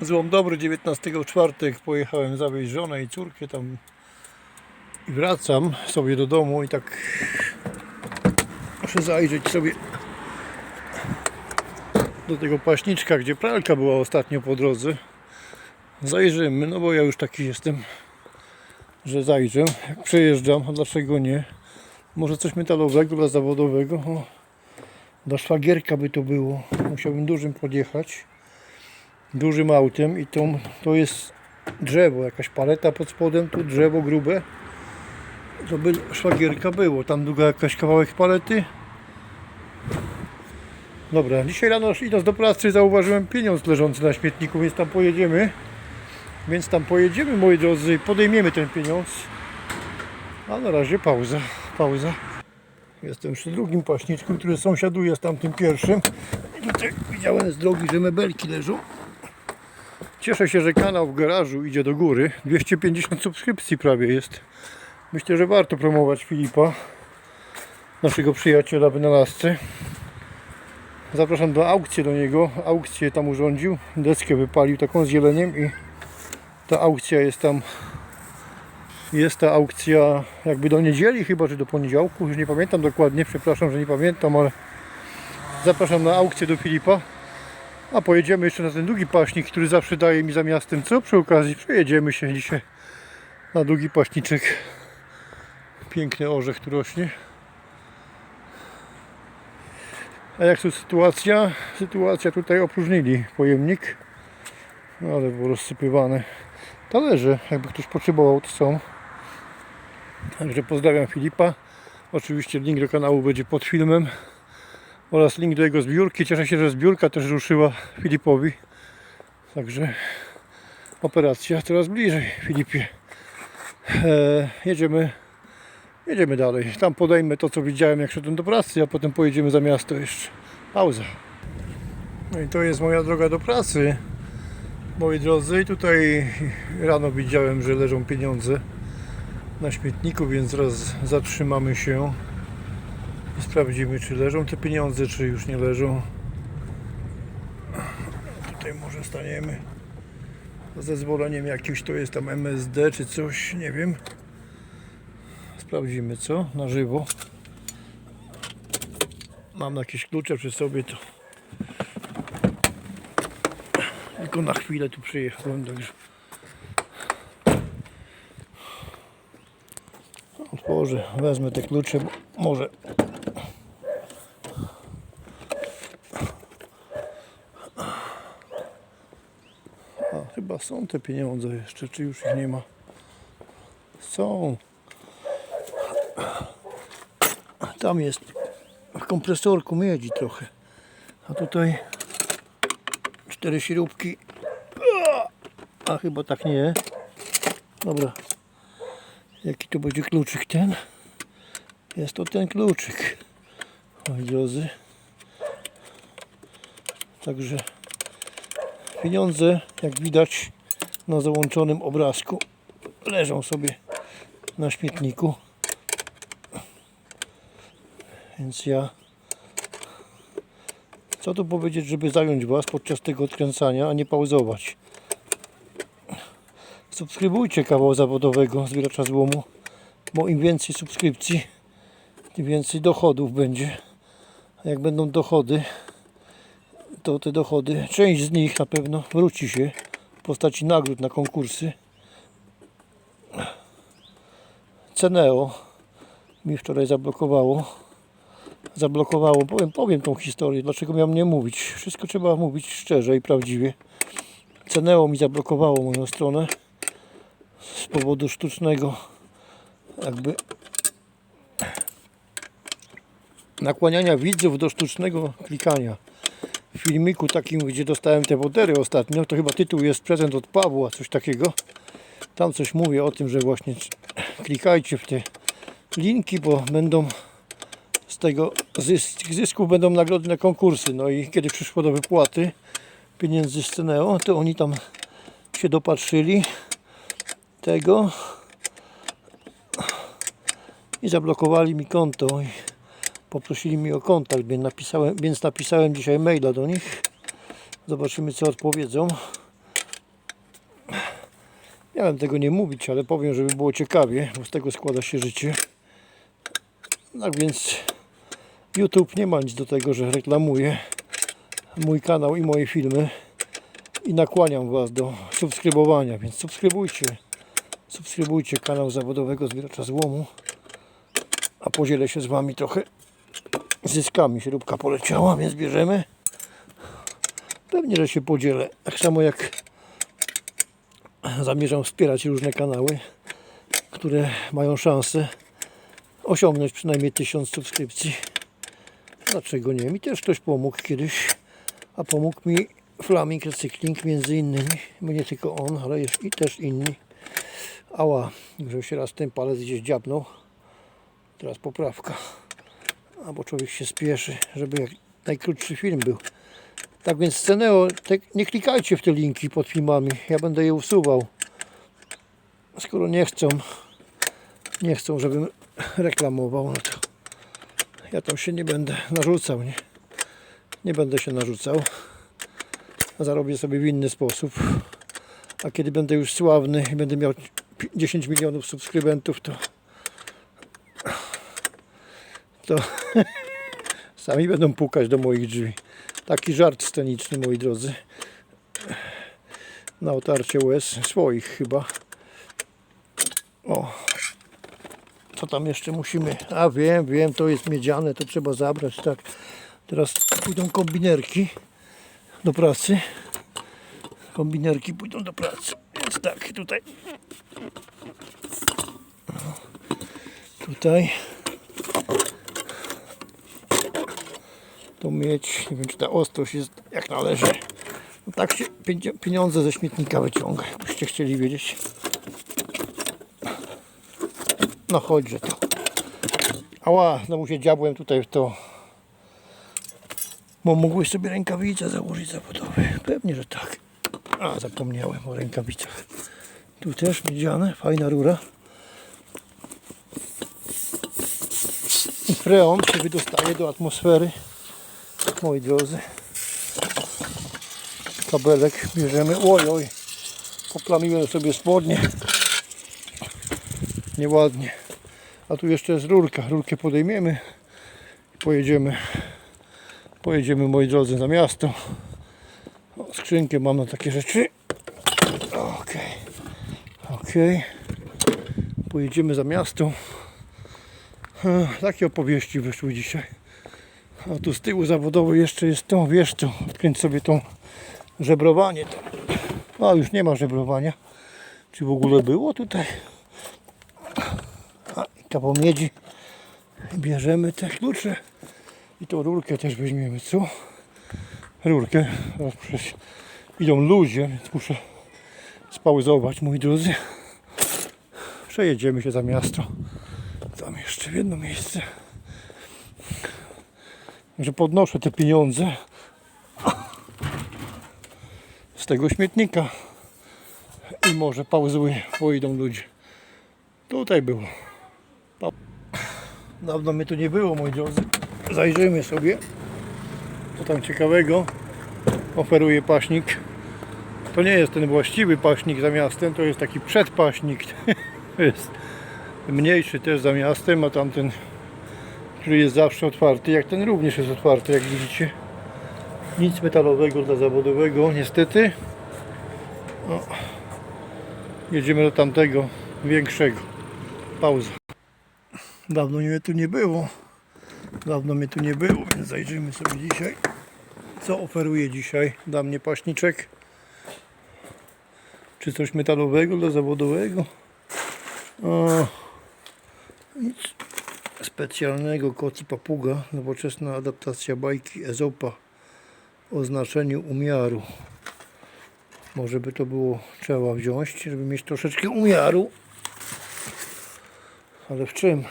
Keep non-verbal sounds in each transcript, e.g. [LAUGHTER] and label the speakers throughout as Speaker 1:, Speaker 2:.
Speaker 1: Złom dobry, 19 w czwartek pojechałem zawieźć żonę i córkę tam i wracam sobie do domu i tak muszę zajrzeć sobie do tego paśniczka, gdzie pralka była ostatnio po drodze. Zajrzymy, no bo ja już taki jestem, że zajrzę. Jak przejeżdżam, a dlaczego nie? Może coś metalowego dla zawodowego? O, dla szwagierka by to było. Musiałbym dużym podjechać dużym autem i to, to jest drzewo, jakaś paleta pod spodem, tu drzewo grube. To by szwagierka było, tam długa jakaś kawałek palety. Dobra, dzisiaj rano idąc do pracy zauważyłem pieniądz leżący na śmietniku, więc tam pojedziemy. Więc tam pojedziemy, moi drodzy, podejmiemy ten pieniądz. A na razie pauza, pauza. Jestem przy drugim paśniczku, który sąsiaduje z tamtym pierwszym. I tutaj widziałem z drogi, że mebelki leżą. Cieszę się, że kanał w garażu idzie do góry. 250 subskrypcji prawie jest. Myślę, że warto promować Filipa, naszego przyjaciela wynalazcy. Zapraszam do aukcji do niego. Aukcję tam urządził. Deskę wypalił taką z zieleniem i ta aukcja jest tam. Jest ta aukcja jakby do niedzieli chyba, czy do poniedziałku. Już nie pamiętam dokładnie. Przepraszam, że nie pamiętam, ale zapraszam na aukcję do Filipa. A pojedziemy jeszcze na ten długi paśnik, który zawsze daje mi za miastem. Co przy okazji przejedziemy się dzisiaj na długi paśniczek. Piękny orzech tu rośnie. A jak tu sytuacja? Sytuacja tutaj opróżnili pojemnik. No ale było rozsypywane. Talerze, jakby ktoś potrzebował, to są. Także pozdrawiam Filipa. Oczywiście link do kanału będzie pod filmem oraz link do jego zbiórki. Cieszę się, że zbiórka też ruszyła Filipowi. Także operacja coraz bliżej Filipie. E, jedziemy, jedziemy dalej. Tam podejmę to, co widziałem, jak szedłem do pracy, a potem pojedziemy za miasto jeszcze. Pauza. No i to jest moja droga do pracy. Moi drodzy, tutaj rano widziałem, że leżą pieniądze na śmietniku, więc raz zatrzymamy się i sprawdzimy, czy leżą te pieniądze, czy już nie leżą. Tutaj może staniemy zezwoleniem jakimś, to jest tam MSD czy coś, nie wiem. Sprawdzimy co, na żywo. Mam jakieś klucze przy sobie, to tylko na chwilę tu przyjechałem, także otworzę, wezmę te klucze, bo może A, chyba są te pieniądze jeszcze, czy już ich nie ma? Są. Tam jest w kompresorku miedzi trochę. A tutaj cztery śrubki. A, chyba tak nie. Dobra. Jaki to będzie kluczyk ten? Jest to ten kluczyk. Moi drodzy. Także Pieniądze, jak widać na załączonym obrazku, leżą sobie na śmietniku. Więc ja co tu powiedzieć, żeby zająć Was podczas tego odkręcania, a nie pauzować. Subskrybujcie kawał zawodowego zbieracza złomu, bo im więcej subskrypcji, tym więcej dochodów będzie. A jak będą dochody, to te dochody, część z nich na pewno wróci się postaci nagród na konkursy. Ceneo mi wczoraj zablokowało. Zablokowało, powiem, powiem tą historię, dlaczego miałem nie mówić. Wszystko trzeba mówić szczerze i prawdziwie. Ceneo mi zablokowało moją stronę z powodu sztucznego jakby nakłaniania widzów do sztucznego klikania filmiku takim, gdzie dostałem te wodery ostatnio, to chyba tytuł jest prezent od Pawła, coś takiego. Tam coś mówię o tym, że właśnie klikajcie w te linki, bo będą z tego z zysków będą nagrody na konkursy. No i kiedy przyszło do wypłaty pieniędzy z Ceneo, to oni tam się dopatrzyli tego i zablokowali mi konto. Poprosili mnie o kontakt, więc napisałem, więc napisałem dzisiaj maila do nich. Zobaczymy co odpowiedzą. Miałem tego nie mówić, ale powiem, żeby było ciekawie, bo z tego składa się życie. Tak więc YouTube nie ma nic do tego, że reklamuje mój kanał i moje filmy i nakłaniam Was do subskrybowania, więc subskrybujcie. Subskrybujcie kanał zawodowego zbieracza złomu, a podzielę się z Wami trochę zyskami. Śrubka poleciała, więc bierzemy. Pewnie, że się podzielę. Tak samo jak zamierzam wspierać różne kanały, które mają szansę osiągnąć przynajmniej 1000 subskrypcji. Dlaczego nie? Mi też ktoś pomógł kiedyś, a pomógł mi Flaming Recykling między innymi, nie tylko on, ale i też inni. Ała, że się raz ten palec gdzieś dziabnął. Teraz poprawka. Albo człowiek się spieszy, żeby jak najkrótszy film był. Tak więc Sceneo, te, nie klikajcie w te linki pod filmami, ja będę je usuwał. Skoro nie chcą, nie chcą, żebym reklamował, no to ja tam się nie będę narzucał, nie? Nie będę się narzucał. Zarobię sobie w inny sposób. A kiedy będę już sławny i będę miał pi- 10 milionów subskrybentów, to to [LAUGHS] sami będą pukać do moich drzwi. Taki żart sceniczny, moi drodzy. Na otarcie łez swoich chyba. O. Co tam jeszcze musimy? A wiem, wiem, to jest miedziane, to trzeba zabrać, tak. Teraz pójdą kombinerki do pracy. Kombinerki pójdą do pracy. Więc tak, tutaj. Tutaj. To mieć, nie wiem czy ta ostrość jest jak należy. No tak się pieniądze ze śmietnika wyciąga, jakbyście chcieli wiedzieć. No chodźże to. Ała, znowu się dziabłem tutaj w to. Bo mógłbyś sobie rękawice założyć zawodowe. Pewnie, że tak. A, zapomniałem o rękawicach. Tu też miedziane, fajna rura. I freon się wydostaje do atmosfery. Moi drodzy. Kabelek bierzemy. Oj, oj. Poplamiłem sobie spodnie. Nieładnie. A tu jeszcze jest rurka. Rurkę podejmiemy. Pojedziemy. Pojedziemy, moi drodzy, na miasto. O, skrzynkę mam na takie rzeczy. Okej. Okej. Pojedziemy za miasto. Takie opowieści wyszły dzisiaj. A tu z tyłu zawodowy jeszcze jest to, wiesz co, odkręć sobie tą żebrowanie. A już nie ma żebrowania. Czy w ogóle było tutaj? A i kawał miedzi. Bierzemy te klucze. I tą rurkę też weźmiemy, co? Rurkę. Teraz przecież idą ludzie, więc muszę spauzować, moi drodzy. Przejedziemy się za miasto. Tam jeszcze w jedno miejsce. Że podnoszę te pieniądze z tego śmietnika i może pauzuję, bo idą ludzie. Tutaj było. Pa- Dawno mnie tu nie było, moi drodzy. Zajrzymy sobie, co tam ciekawego oferuje paśnik. To nie jest ten właściwy paśnik za miastem, to jest taki przedpaśnik. [LAUGHS] Jest mniejszy też za miastem, a tamten, który jest zawsze otwarty, jak ten również jest otwarty, jak widzicie. Nic metalowego dla zawodowego, niestety. O. Jedziemy do tamtego, większego. Pauza. Dawno mnie tu nie było. Dawno mnie tu nie było, więc zajrzymy sobie dzisiaj, co oferuje dzisiaj dla mnie paśniczek. Czy coś metalowego dla zawodowego? O, nic specjalnego. Koc i papuga. Nowoczesna adaptacja bajki Ezopa o znaczeniu umiaru. Może by to było trzeba wziąć, żeby mieć troszeczkę umiaru. Ale w czym?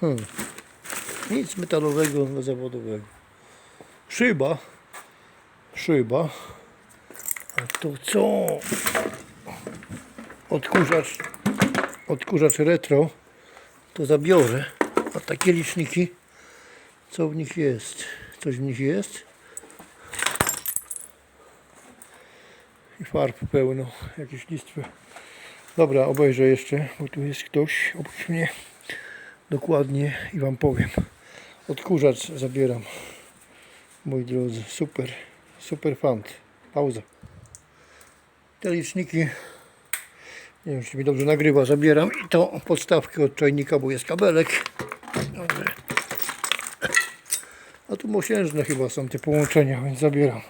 Speaker 1: Hmm. Nic metalowego dla zawodowego. Szyba. Szyba. A to co? Odkurzacz. Odkurzacz retro. To zabiorę. A takie liczniki. Co w nich jest? Coś w nich jest? I farb pełno, jakieś listwy. Dobra, obejrzę jeszcze, bo tu jest ktoś oprócz mnie. Dokładnie i Wam powiem. Odkurzacz zabieram. Moi drodzy, super, super fant. Pauza. Te liczniki, nie wiem czy mi dobrze nagrywa, zabieram i to podstawkę od czajnika, bo jest kabelek. Dobrze. A tu mosiężne chyba są te połączenia, więc zabieram.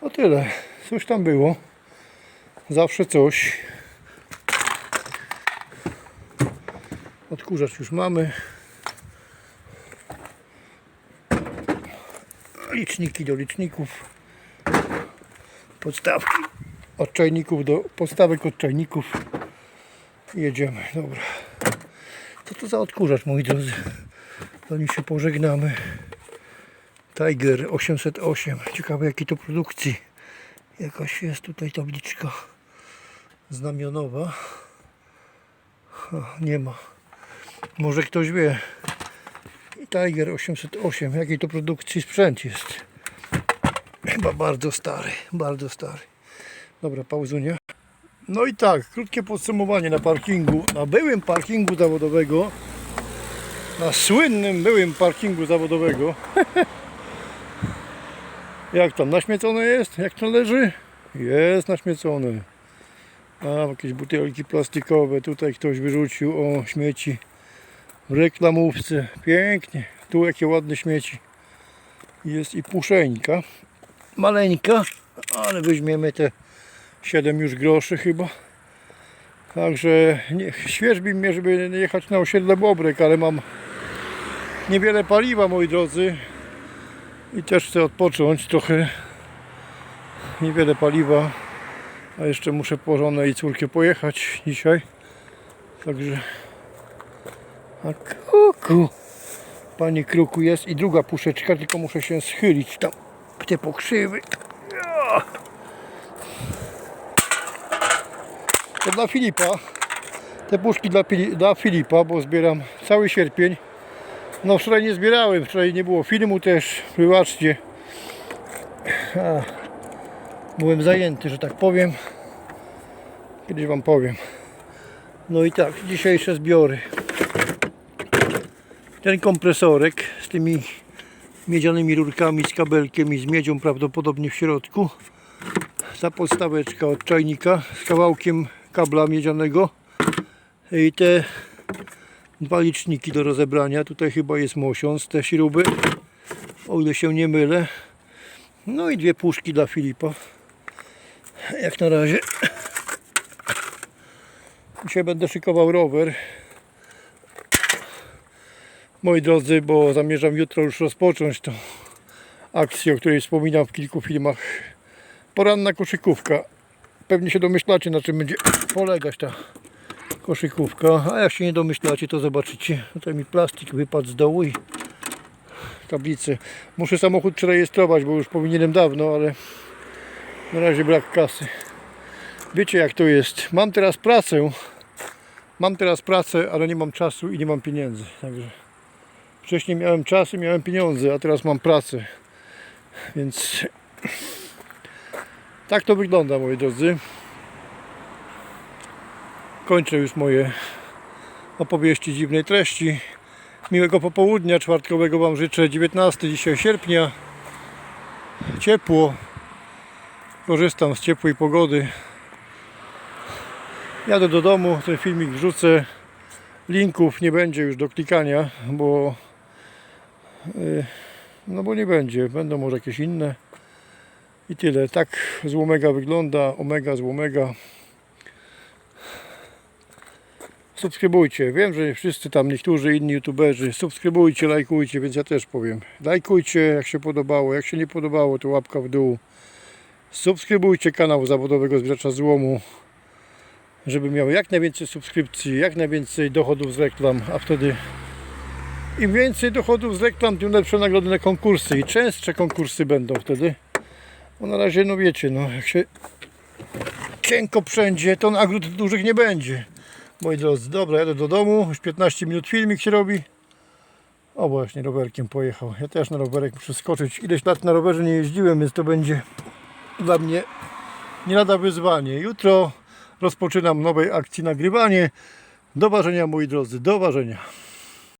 Speaker 1: O tyle. Coś tam było. Zawsze coś. Odkurzacz już mamy. Liczniki do liczników. Podstawki od czajników do podstawek od czajników. Jedziemy, dobra. Co to za odkurzacz, moi drodzy? Zanim się pożegnamy. Tiger 808. Ciekawe jakiej to produkcji. Jakaś jest tutaj tabliczka znamionowa. Ha, nie ma. Może ktoś wie. Tiger 808. Jakiej to produkcji sprzęt jest. Chyba bardzo stary. Bardzo stary. Dobra, pauzunia. No i tak, krótkie podsumowanie na parkingu. Na byłym parkingu zawodowego. Na słynnym byłym parkingu zawodowego. [LAUGHS] Jak tam, naśmiecone jest? Jak to leży? Jest naśmiecone. A, jakieś butelki plastikowe. Tutaj ktoś wyrzucił o śmieci w reklamówce. Pięknie. Tu jakie ładne śmieci. Jest i puszeńka. Maleńka, ale weźmiemy te 7 już groszy chyba. Także nie, świeżbi mnie, żeby jechać na osiedle Bobrek, ale mam niewiele paliwa, moi drodzy. I też chcę odpocząć trochę. Niewiele paliwa. A jeszcze muszę po żonę i córkę pojechać dzisiaj. Także. A kuku. Panie kruku jest i druga puszeczka, tylko muszę się schylić tam w te pokrzywy. To dla Filipa. Te puszki dla, dla Filipa, bo zbieram cały sierpień. No wczoraj nie zbierałem, wczoraj nie było filmu też, wybaczcie. Byłem zajęty, że tak powiem. Kiedyś wam powiem. No i tak, dzisiejsze zbiory. Ten kompresorek z tymi miedzianymi rurkami, z kabelkiem i z miedzią prawdopodobnie w środku. Ta podstaweczka od czajnika z kawałkiem kabla miedzianego. I te dwa liczniki do rozebrania. Tutaj chyba jest mosiąc, te śruby, o ile się nie mylę. No i dwie puszki dla Filipa. Jak na razie. Dzisiaj będę szykował rower. Moi drodzy, bo zamierzam jutro już rozpocząć tą akcję, o której wspominam w kilku filmach. Poranna koszykówka. Pewnie się domyślacie, na czym będzie polegać ta koszykówka. A jak się nie domyślacie, to zobaczycie. Tutaj mi plastik wypadł z dołu i tablicy. Muszę samochód przerejestrować, bo już powinienem dawno, ale na razie brak kasy. Wiecie jak to jest. Mam teraz pracę. Mam teraz pracę, ale nie mam czasu i nie mam pieniędzy. Także wcześniej miałem czas i miałem pieniądze, a teraz mam pracę. Więc tak to wygląda, moi drodzy kończę już moje opowieści dziwnej treści. Miłego popołudnia czwartkowego Wam życzę. 19 dzisiaj sierpnia. Ciepło. Korzystam z ciepłej pogody. Jadę do domu, ten filmik wrzucę. Linków nie będzie już do klikania, bo y, no bo nie będzie. Będą może jakieś inne. I tyle. Tak złomega wygląda. Omega złomega. subskrybujcie. Wiem, że wszyscy tam, niektórzy inni youtuberzy, subskrybujcie, lajkujcie, więc ja też powiem. Lajkujcie, jak się podobało. Jak się nie podobało, to łapka w dół. Subskrybujcie kanał Zawodowego Zbieracza Złomu, żeby miał jak najwięcej subskrypcji, jak najwięcej dochodów z reklam, a wtedy im więcej dochodów z reklam, tym lepsze nagrody na konkursy i częstsze konkursy będą wtedy. Bo na razie, no wiecie, no jak się cienko wszędzie, to nagród dużych nie będzie. Moi drodzy, dobra, jadę do domu, już 15 minut filmik się robi. O właśnie, rowerkiem pojechał. Ja też na rowerek muszę skoczyć. Ileś lat na rowerze nie jeździłem, więc to będzie dla mnie nie lada wyzwanie. Jutro rozpoczynam nowej akcji nagrywanie. Do ważenia moi drodzy, do ważenia.